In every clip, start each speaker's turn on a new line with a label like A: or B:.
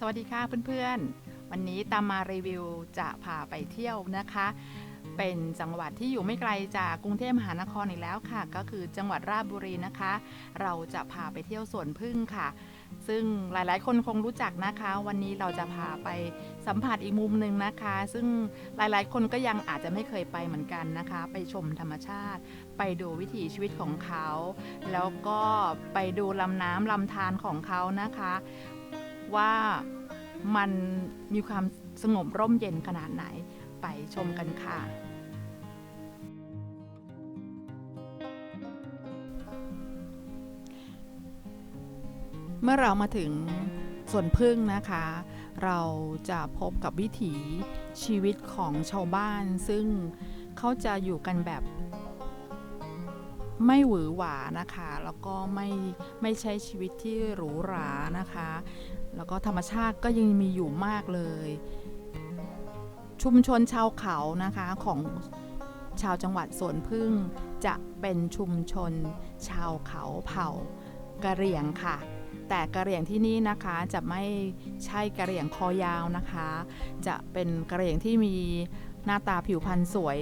A: สวัสดีค่ะเพื่อนๆ วันนี้ตามมารีวิวจะพาไปเที่ยวนะคะ เป็นจังหวัดที่อยู่ไม่ไกลจากกรุงเทพมหานครอีกแล้วค่ะ ก็คือจังหวัดราชบุรีนะคะ เราจะพาไปเที่ยวสวนพึ่งค่ะ ซึ่งหลายๆ คนคงรู้จักนะคะ วันนี้เราจะพาไปสัมผัสอีกมุมหนึ่งนะคะ ซึ่งหลายๆ คนก็ยังอาจจะไม่เคยไปเหมือนกันนะคะ ไปชมธรรมชาติ ไปดูวิถีชีวิตของเขา แล้วก็ไปดูลำน้ำลำธารของเขานะคะ ว่ามันมีความสงบร่มเย็นขนาดไหนไปชมกันค่ะ เมื่อเรามาถึงสวนพึ่งนะคะ เราจะพบกับวิถีชีวิตของชาวบ้าน ซึ่งเขาจะอยู่กันแบบไม่หวือหวานะคะ แล้วก็ไม่ไม่ใช้ชีวิตที่หรูหรานะคะ แล้วก็ธรรมชาติก็ยังมีอยู่มากเลย ชุมชนชาวเขานะคะของชาวจังหวัดสวนพึ่ง จะเป็นชุมชน ชาวเขาเผ่ากะเหรี่ยงค่ะ แต่กะเหรี่ยงที่นี่นะคะจะไม่ใช่กะเหรี่ยงคอยาวนะคะ จะเป็นกะเหรี่ยงที่มีหน้าตาผิวพรรณสวย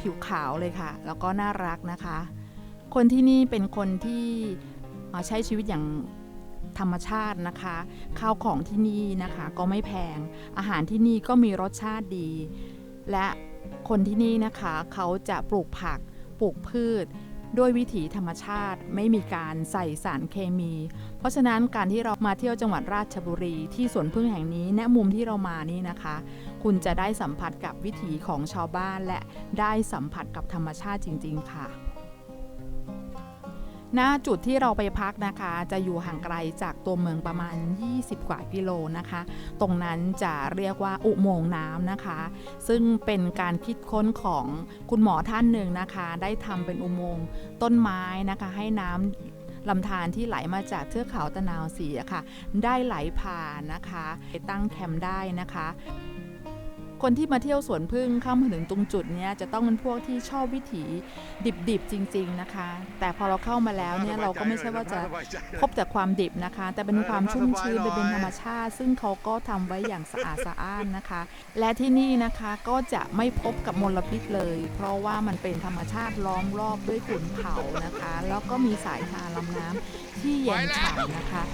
A: ผิวขาวเลยค่ะ แล้วก็น่ารักนะคะ คนที่นี่เป็นคนที่ใช้ชีวิตอย่าง ธรรมชาตินะคะ ข้าวของที่นี่นะคะก็ไม่แพง อาหารที่นี่ก็มีรสชาติดี และคนที่นี่นะคะเขาจะปลูกผักปลูกพืช ด้วยวิถีธรรมชาติไม่มีการใส่สารเคมี เพราะฉะนั้นการที่เรามาเที่ยวจังหวัดราชบุรีที่สวนพึ่งแห่งนี้แนะมุมที่เรามานี่นะคะ คุณจะได้สัมผัสกับวิถีของชาวบ้านและได้สัมผัสกับธรรมชาติจริง ๆ ค่ะ ณจุดที่เราไปพักนะคะ จะอยู่ห่างไกลจากตัวเมืองประมาณ 20 กว่ากิโลนะคะ ตรงนั้นจะเรียกว่าอุโมงค์น้ำนะคะ ซึ่งเป็นการคิดค้นของคุณหมอท่านหนึ่งนะคะ ได้ทำเป็นอุโมงค์ต้นไม้นะคะ ให้น้ำลำธารที่ไหลมาจากเทือกเขาตะนาวศรีอะค่ะ ได้ไหลผ่านนะคะไปตั้งแคมป์ได้นะคะ คนที่มาเที่ยวสวนพึ่งเข้ามาถึงตรงจุดเนี้ยจะต้องเป็นพวกที่ชอบวิถีดิบๆจริง ๆนะคะ แต่พอเราเข้ามาแล้วเนี่ยเราก็ไม่ใช่ว่าจะพบแต่ความดิบนะคะ แต่เป็นความชุ่มชื้นเป็นธรรมชาติ ซึ่งเขาก็ทำไว้อย่างสะอาดสะอ้านนะคะ และที่นี่นะคะก็จะไม่พบกับมลพิษเลย เพราะว่ามันเป็นธรรมชาติล้อมรอบด้วยขุนเขานะคะ แล้วก็มีสายทานลำน้ำที่เย็นฉ่ำนะคะ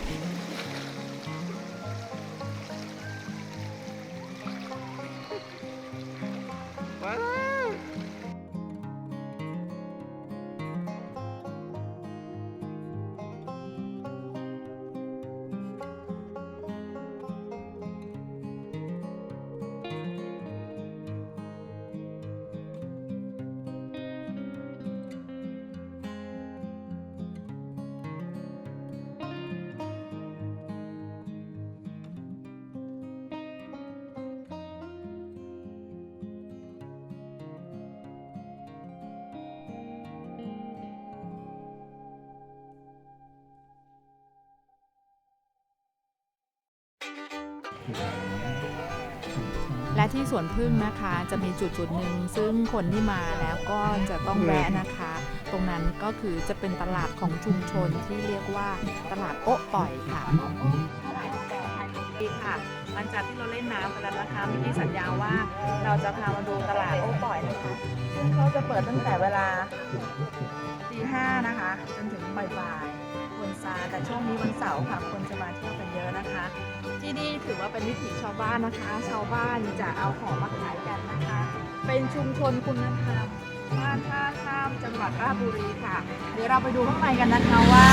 A: และที่สวนพึ่งนะคะจะมีจุดจุดหนึ่งซึ่งคนที่มาแล้วก็จะต้องแวะนะคะ ตรงนั้นก็คือจะเป็นตลาดของชุมชนที่เรียกว่าตลาดโอ๊ะต่อยค่ะดีค่ะหลังจากที่เราเล่นน้ำกันแล้วนะคะมิกี้สัญญาว่าเราจะพามาดูตลาดโอ๊ะต่อยนะคะซึ่งเขาจะเปิดตั้งแต่เวลาตีห้านะคะ จนถึงบ่ายๆ นซา แต่ช่วงนี้วันเสาร์ค่ะคนจะมาเที่ยวกันเยอะนะคะ ที่นี่ถือว่าเป็นวิถีชาวบ้านนะคะ ชาวบ้านจะเอาของมาขายกันนะคะ เป็นชุมชนคุณธรรมบ้านท่าข้ามจังหวัดราชบุรีค่ะ เดี๋ยวเราไปดูข้างในกันนะคะว่า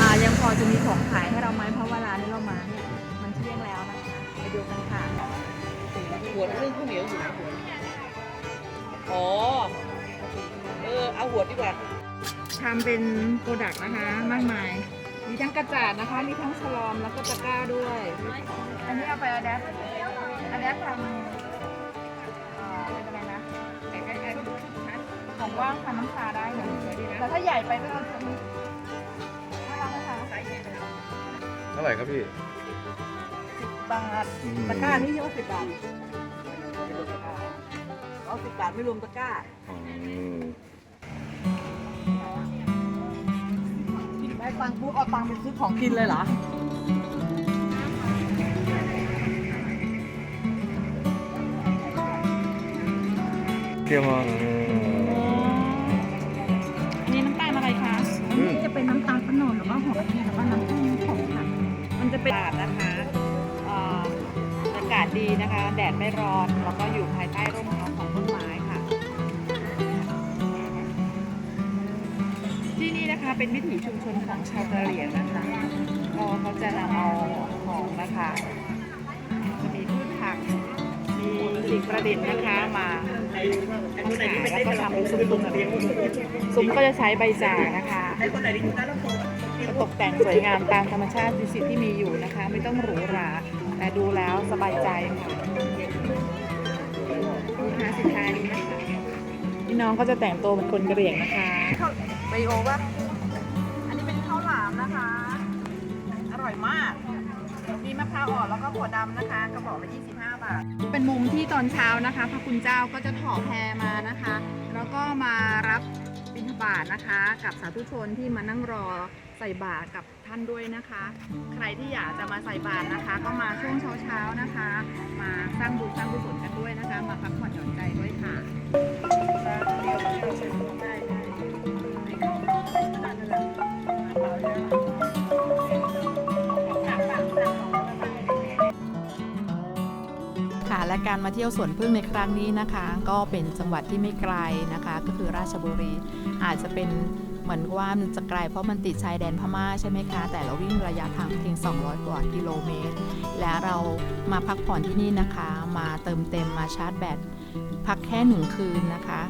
A: อ่ายังพอจะมีของขายให้เราไหมเพราะว่าร้านที่เรามาเนี่ยมันเที่ยงแล้วนะคะไปดูกันค่ะ
B: หัวนึ่งข้าวเหนียวอยู่นะหัวอ๋อเออเอาหัวดีกว่า
A: ทำเป็นโปรดักต์นะคะ มากมาย มีทั้งกระจาดนะคะ มีทั้งฉลอมแล้วก็ตะกร้าด้วย อันนี้เอาไปอะแดปอะแดปทำเอ่อเป็นอะไรนะไอ้ไอ้ไอ้ของว่างทำน้ำชาได้เลยแต่ถ้าใหญ่ไปก็จะมีน่ารักนะคะ
C: เท่าไหร่ครับพี่
A: สิบบาท
C: อืม
B: ตะกร้านี่เยอะสิบบาทเอาสิบบาทไม่รวมตะกร้า
C: อืม
B: ได้ตังค์ปุ๊เอาตังไปซื้อของกินเลยเหรอ
C: เที่ยมาอัน
A: นี้น้ำตาลอะไรคะ
C: อันนี้
D: จะเป็นน้ำตาลขนมหรือว่าหอมกะทิหรือว่าน้ำตาลผงค่ะ
A: มันจะเป็นตลาดนะคะออากาศดีนะคะ แดดไม่ร้อน แล้วก็อยู่ นะคะเป็นวิถีชุมชนของชาวกะเหรี่ยงนะคะก็เขาจะนำเอาของนะคะจะมีพืชผักมีสิ่งประดิษฐ์นะคะมามาขายแล้วก็ทำเป็นซุ้มๆแบบนี้ซุ้มก็จะใช้ใบจานะคะตกแต่งสวยงามตามธรรมชาติสิ่งที่มีอยู่นะคะ ไม่ต้องหรูหราแต่ดูแล้วสบายใจค่ะดูหาสินค้านี้นะคะพี่น้องก็จะแต่งตัวเป็นคนกระเหรี่ยงนะคะไบโอปะ มาก มีมะพร้าวอ่อนแล้วก็ถั่วดำนะคะ กระบอกละ25 บาท เป็นมุมที่ตอนเช้านะคะ พระคุณเจ้าก็จะถอแพมานะคะ แล้วก็มารับบิณฑบาตนะคะ กับสาธุชนที่มานั่งรอใส่บาตรกับท่านด้วยนะคะ ใครที่อยากจะมาใส่บาตรนะคะ ก็มาช่วงเช้าๆนะคะ มาสร้างบุญสร้างกุศลกันด้วยนะคะ มาพักผ่อนหย่อนใจด้วยค่ะ ค่ะ และการมาเที่ยวสวนพึ่งในครั้งนี้นะคะ ก็เป็นจังหวัดที่ไม่ไกลนะคะ ก็คือราชบุรี อาจจะเป็นเหมือนว่ามันจะไกลเพราะมันติดชายแดนพม่าใช่ไหมคะ แต่เราวิ่งระยะทางเพียง 200 กว่ากิโลเมตร และเรามาพักผ่อนที่นี่นะคะ มาเติมเต็มมาชาร์จแบตพักแค่หนึ่งคืนนะคะ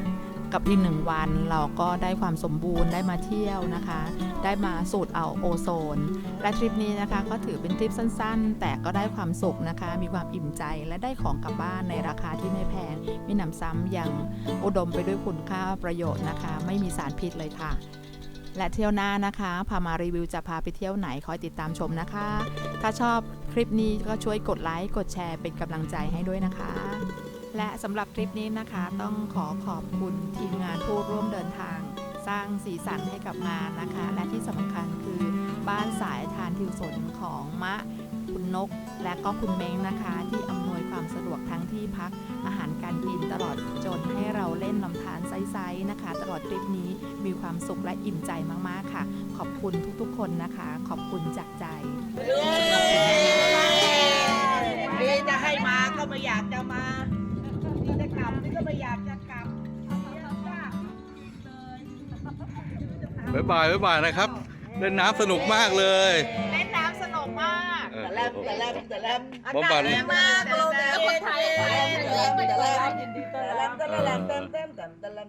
A: กับอีกหนึ่งวันเราก็ได้ความสมบูรณ์ได้มาเที่ยวนะคะ ได้มาสูดเอาโอโซน และทริปนี้นะคะก็ถือเป็นทริปสั้นๆ แต่ก็ได้ความสุขนะคะ มีความอิ่มใจและได้ของกลับบ้านในราคาที่ไม่แพงมีหนำซ้ำยังอุดมไปด้วยคุณค่าประโยชน์นะคะ ไม่มีสารพิษเลยค่ะ และเที่ยวหน้านะคะ พามารีวิวจะพาไปเที่ยวไหนคอยติดตามชมนะคะ ถ้าชอบคลิปนี้ก็ช่วยกดไลค์กดแชร์เป็นกำลังใจให้ด้วยนะคะ และสำหรับคลิปนี้นะคะต้องขอขอบคุณทีมงานผู้ร่วมเดินทาง สร้างสีสันให้กับงานนะคะ และที่สำคัญคือบ้านสายทานทิวสนของมะ คุณนก และก็คุณเม้งนะคะ ที่อำนวยความสะดวกทั้งที่พักอาหารการกินตลอดจนให้เราเล่นลำธารไซส์นะคะ ตลอดทริปนี้มีความสุขและอิ่มใจมากๆค่ะ ขอบคุณทุกๆ คนนะคะ ขอบคุณจากใจ
B: ดีจะให้มาก็ไม่อยากจะมา ลับ่ายอะบ๊า
C: ยบายบายนะครับ เล่นน้ำสนุกมากเลย
A: เล่นน้ำสนุกมาก
B: แต่แลมแต่แลมแต่แลม
C: บอมบัน
B: มากลงแล้นยแต่ลมแต่ลมแต่ลมแต่ลมแต่ลมแต่ลม